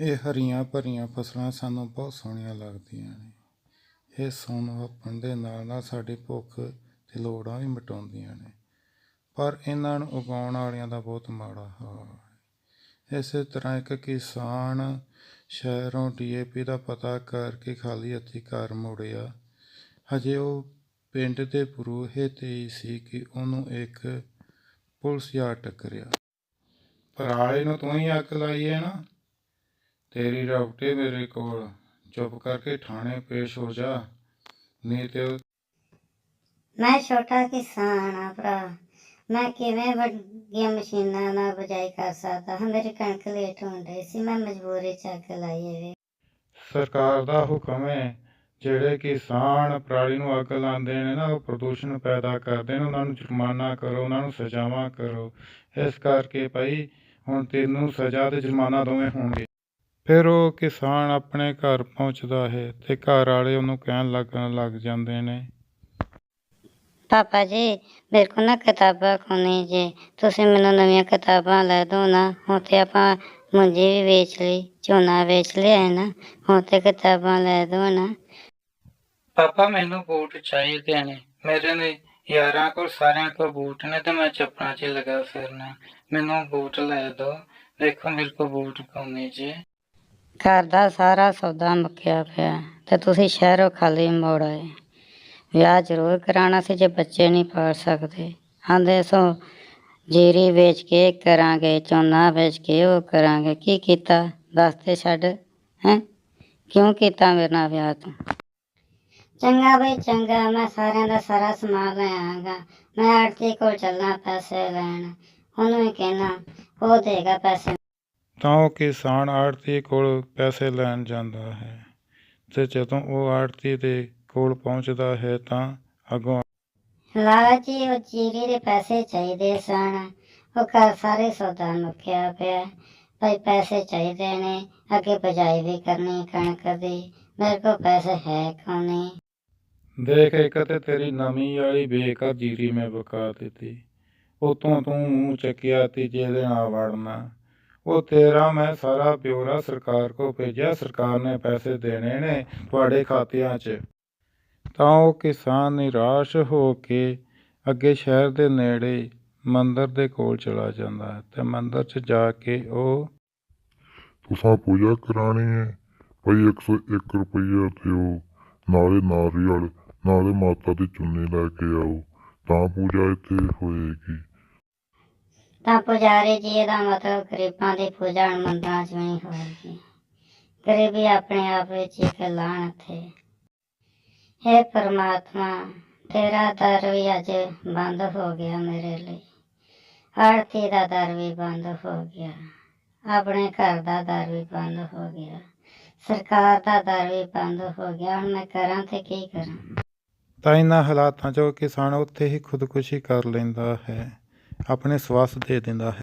ਇਹ ਹਰੀਆਂ ਭਰੀਆਂ ਫਸਲਾਂ ਸਾਨੂੰ ਬਹੁਤ ਸੋਹਣੀਆਂ ਲੱਗਦੀਆਂ ਨੇ। ਇਹ ਸੌਣ ਵਪਣ ਦੇ ਨਾਲ ਨਾਲ ਸਾਡੀ ਭੁੱਖ ਤੇ ਲੋੜਾਂ ਵੀ ਮਿਟਾਉਂਦੀਆਂ ਨੇ। ਪਰ ਇਹਨਾਂ ਨੂੰ ਉਗਾਉਣ ਵਾਲਿਆਂ ਦਾ ਬਹੁਤ ਮਾੜਾ ਹਾਲ ਹੈ। ਇਸੇ ਤਰ੍ਹਾਂ ਇੱਕ ਕਿਸਾਨ ਸ਼ਹਿਰੋਂ ਡੀਏਪੀ ਦਾ ਪਤਾ ਕਰਕੇ ਖਾਲੀ ਹੱਥੀਂ ਘਰ ਮੁੜਿਆ। ਹਜੇ ਉਹ ਪਿੰਡ ਦੇ ਬਰੂਹੇ ਤੇ ਹੀ ਸੀ ਕਿ ਉਹਨੂੰ ਇੱਕ ਪੁਲਿਸ ਯਾਰ ਟੱਕਰਿਆ ਪਰਾਲੇ ਨੂੰ ਤੂੰ ਹੀ ਅੱਗ ਲਾਈ ਹੈ ਨਾ। ਤੇਰੀ ਰੌਕਟੇ ਮੇਰੇ ਕੋਲ ਚੁੱਪ ਕਰਕੇ ਥਾਣੇ ਪੇਸ਼ ਹੋ ਜਾ। ਨਹੀਂ ਤੇ ਮੈਂ ਛੋਟਾ ਕਿਸਾਨ ਆ ਭਰਾ। ਮੈਂ ਕਿਵੇਂ ਵੱਡੀਆਂ ਮਸ਼ੀਨਾਂ ਨਾਲ ਬਜਾਈ ਕਰ ਸਕਦਾ ਹਾਂ? ਮੇਰੀ ਕਣਕ ਲੇਟ ਹੋਣ ਸੀ ਮੈਂ ਮਜਬੂਰੀ ਚ ਅੱਗ ਲਾਈ ਹੈ ਸਰਕਾਰ ਦਾ ਹੁਕਮ ਹੈ ਜਿਹੜੇ ਕਿਸਾਨ ਪਰਾਲੀ ਨੂੰ ਅੱਗ ਲਾਉਂਦੇ ਨੇ ਨਾ ਉਹ ਪ੍ਰਦੂਸ਼ਣ ਪੈਦਾ ਕਰਦੇ ਨੇ ਉਹਨਾਂ ਨੂੰ ਜੁਰਮਾਨਾ ਕਰੋ ਉਹਨਾਂ ਨੂੰ ਸਜ਼ਾਵਾਂ ਕਰੋ। ਇਸ ਕਰਕੇ ਭਾਈ ਹੁਣ ਤੈਨੂੰ ਸਜ਼ਾ ਤੇ ਜੁਰਮਾਨਾ ਦੋਵੇਂ ਹੋਣਗੇ। ਫਿਰ ਉਹ ਕਿਸਾਨ ਆਪਣੇ ਘਰ ਪਹੁੰਚਦਾ ਹੈ ਤੇ ਘਰ ਵਾਲੇ ਉਹਨੂੰ ਕਹਿਣ ਲੱਗਣ ਲੱਗ ਜਾਂਦੇ ਨੇ। ਪਾਪਾ ਜੀ ਮੇਰੇ ਕੋਲ ਨਾ ਕਿਤਾਬਾਂ ਕੋਨੀ ਜੀ। ਤੁਸੀਂ ਮੈਨੂੰ ਨਵੀਆਂ ਕਿਤਾਬਾਂ ਲੈ ਦਿਓ ਨਾ। ਹੁਣ ਤੇ ਆਪਾਂ ਮੁੰਜੀ ਵੀ ਵੇਚ ਲਈ ਝੋਨਾ ਵੇਚ ਲਿਆ ਹੈ ਨਾ। ਹੁਣ ਤੇ ਕਿਤਾਬਾਂ ਲੈ ਦਿਓ ਨਾ। ਪਾਪਾ ਮੈਨੂੰ ਬੂਟ ਚਾਹੀਦੇ ਨੇ। ਮੇਰੇ ਨੇ ਯਾਰਾਂ ਕੋਲ ਸਾਰਿਆਂ ਕੋਲ ਬੂਟ ਨੇ ਤੇ ਮੈਂ ਚੱਪਲਾਂ 'ਚ ਲਗਾ ਫਿਰਨਾ। ਮੈਨੂੰ ਬੂਟ ਲੈ ਦਿਓ। ਦੇਖੋ ਮੇਰੇ ਕੋਲ ਬੂਟ ਕੋਨੇ ਜੀ। ਘਰ ਦਾ ਸਾਰਾ ਸੌਦਾ ਮੁੱਕਿਆ ਪਿਆ। ਤੇ ਤੁਸੀਂ ਸ਼ਹਿਰੋਂ ਖਾਲੀ ਮੋੜ ਆਏ। ਵਿਆਹ ਜ਼ਰੂਰ ਕਰਾਉਣਾ ਸੀ ਜੇ ਬੱਚੇ ਨਹੀਂ ਪਾਲ ਸਕਦੇ। ਆਂਦੇ, ਸੋ ਜੀਰੀ ਵੇਚ ਕੇ ਕਰਾਂਗੇ ਝੋਨਾ ਵੇਚ ਕੇ ਉਹ ਕਰਾਂਗੇ। ਕੀ ਕੀਤਾ? ਦੱਸ ਤੇ ਛੱਡ, ਹੈ? ਕਿਉਂ ਕੀਤਾ ਮੇਰੇ ਨਾਲ ਵਿਆਹ ਤੂੰ? ਚੰਗਾ ਬਈ, ਚੰਗਾ। ਮੈਂ ਸਾਰਿਆਂ ਦਾ ਸਾਰਾ ਸਮਾਨ ਲੈ ਆਵਾਂਗਾ। ਮੈਂ ਆੜਤੀ ਕੋਲ ਚੱਲਣਾ ਪੈਸੇ ਲੈਣ। ਉਹਨੂੰ ਹੀ ਕਹਿਣਾ, ਉਹ ਦੇਗਾ ਪੈਸੇ ਤਾਂ ਉਹ ਕਿਸਾਨ ਆੜਤੀ ਕੋਲ ਪੈਸੇ ਲੈਣ ਜਾਂਦਾ ਹੈ। ਤੇ ਜਦੋਂ ਉਹ ਆੜਤੀ ਦੇ ਕੋਲ ਪਹੁੰਚਦਾ ਹੈ ਤਾਂ ਅੱਗੋਂ ਲਾਲਚੀ ਉਹ ਚੀਰੀ ਦੇ ਪੈਸੇ ਚਾਹੀਦੇ ਸਨ। ਉਹ ਘਰ ਸਾਰੇ ਸੌਦਾ ਮੁੱਕਿਆ ਪਿਆ। ਭਾਈ ਪੈਸੇ ਚਾਹੀਦੇ ਨੇ। ਅੱਗੇ ਬਜਾਈ ਵੀ ਕਰਨੀ ਕਣਕ ਦੀ। ਮੇਰੇ ਕੋਲ ਪੈਸੇ ਹੈ ਕਿਉਂ ਨਹੀਂ? ਦੇਖ ਇੱਕ ਤੇ ਤੇਰੀ ਨਵੀਂ ਵਾਲੀ ਬੇਕਾਰ ਜੀਰੀ ਮੈਂ ਬਕਾ ਦਿੱਤੀ। ਉਤੋਂ ਤੂੰ ਮੂੰਹ ਚੱਕਿਆ ਤੇ ਜਿਹਦੇ ਨਾਲ ਵੜਨਾ। ਉਹ ਤੇਰਾ ਮੈਂ ਸਾਰਾ ਬਿਊਰਾ ਸਰਕਾਰ ਕੋ ਭੇਜਿਆ, ਸਰਕਾਰ ਨੇ ਪੈਸੇ ਦੇਣੇ ਨੇ ਤੁਹਾਡੇ ਖਾਤਿਆਂ 'ਚ। ਤਾਂ ਉਹ ਕਿਸਾਨ ਨਿਰਾਸ਼ ਹੋ ਕੇ ਅੱਗੇ ਸ਼ਹਿਰ ਦੇ ਨੇੜੇ ਮੰਦਿਰ ਦੇ ਕੋਲ ਚਲਾ ਜਾਂਦਾ ਹੈ ਤੇ ਮੰਦਿਰ 'ਚ ਜਾ ਕੇ ਉਹ ਤੁਸਾਂ ਪੂਜਾ ਕਰਾਣੀ ਹੈ। ਭਈ 101 ਰੁਪਈਆ ਦਿਓ, ਨਾਲੇ ਨਾਰੀਅਲ, ਨਾਲੇ ਮਾਤਾ ਦੀ ਚੁੰਨੀ ਲੈ ਕੇ ਆਓ, ਤਾਂ ਪੂਜਾ ਇੱਥੇ ਹੋਏਗੀ। ਤਾਂ ਪੁਜਾਰੀ ਜੀ ਇਹਦਾ ਮਤਲਬ ਗਰੀਬਾਂ ਦੀ ਪੂਜਾ ਹੁਣ 'ਚ ਨਹੀਂ ਹੋਵੇਗੀ ਗਰੀਬੀ ਆਪਣੇ ਆਪ ਵਿੱਚ ਇੱਕ ਲਾਹਨਤ ਹੈ ਹੇ ਪਰਮਾਤਮਾ, ਤੇਰਾ ਦਰ ਵੀ ਅੱਜ ਬੰਦ ਹੋ ਗਿਆ ਮੇਰੇ ਲਈ। ਆਰਤੀ ਦਾ ਦਰ ਵੀ ਬੰਦ ਹੋ ਗਿਆ। ਆਪਣੇ ਘਰ ਦਾ ਦਰ ਵੀ ਬੰਦ ਹੋ ਗਿਆ। ਸਰਕਾਰ ਦਾ ਦਰ ਵੀ ਬੰਦ ਹੋ ਗਿਆ। ਹੁਣ ਮੈਂ ਕਰਾਂ ਤੇ ਕੀ ਕਰਾਂ? ਤਾਂ ਇਹਨਾਂ ਹਾਲਾਤਾਂ 'ਚ ਕਿਸਾਨ ਉੱਥੇ ਹੀ ਖੁਦਕੁਸ਼ੀ ਕਰ ਲੈਂਦਾ ਹੈ। ਆਪਣੇ ਸਵਾਸ ਦੇ ਦਿੰਦਾ ਹੈ।